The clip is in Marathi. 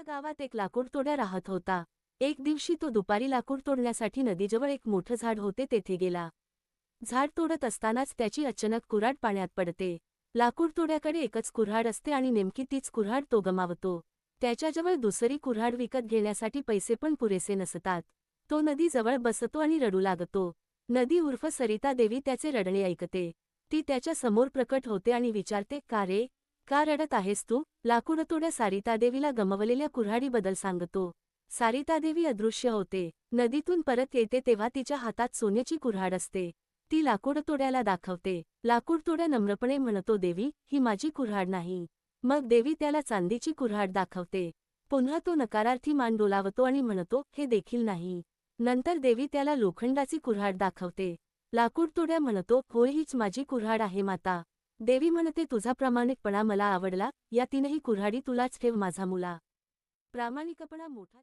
एका गावात एक लाकूड तोड्या राहत होता. एक दिवशी तो दुपारी लाकूड तोडण्यासाठी नदीजवळ एक मोठं झाड होते तेथे गेला. झाड तोडत असतानाच त्याची अचानक कुऱ्हाड पाण्यात पडते. लाकूड तोड्याकडे एकच कुऱ्हाड असते आणि नेमकी तीच कुऱ्हाड तो गमावतो. त्याच्याजवळ दुसरी कुऱ्हाड विकत घेण्यासाठी पैसे पण पुरेसे नसतात. तो नदीजवळ बसतो आणि रडू लागतो. नदी उर्फ सरिता देवी त्याचे रडणे ऐकते. ती त्याच्यासमोर प्रकट होते आणि विचारते का रे? का रडत आहेस तू. लाकूडतुड्या सारितादेवीला गमवलेल्या कुऱ्हाडीबद्दल सांगतो. सारितादेवी अदृश्य होते. नदीतून परत येते तेव्हा तिच्या हातात सोन्याची कुऱ्हाड असते. ती लाकूडतोड्याला दाखवते. लाकूडतोड्या नम्रपणे म्हणतो देवी ही माझी कुऱ्हाड नाही. मग देवी त्याला चांदीची कुऱ्हाड दाखवते. पुन्हा तो नकारार्थी मान डोलावतो आणि म्हणतो हे देखील नाही. नंतर देवी त्याला लोखंडाची कुऱ्हाड दाखवते. लाकूडतोड्या म्हणतो होय हीच माझी कुऱ्हाड आहे माता. देवी म्हणते तुझा प्रामाणिकपणा मला आवडला. या तीनही कुऱ्हाडी तुलाच ठेव माझा मुला. प्रामाणिकपणा मोठा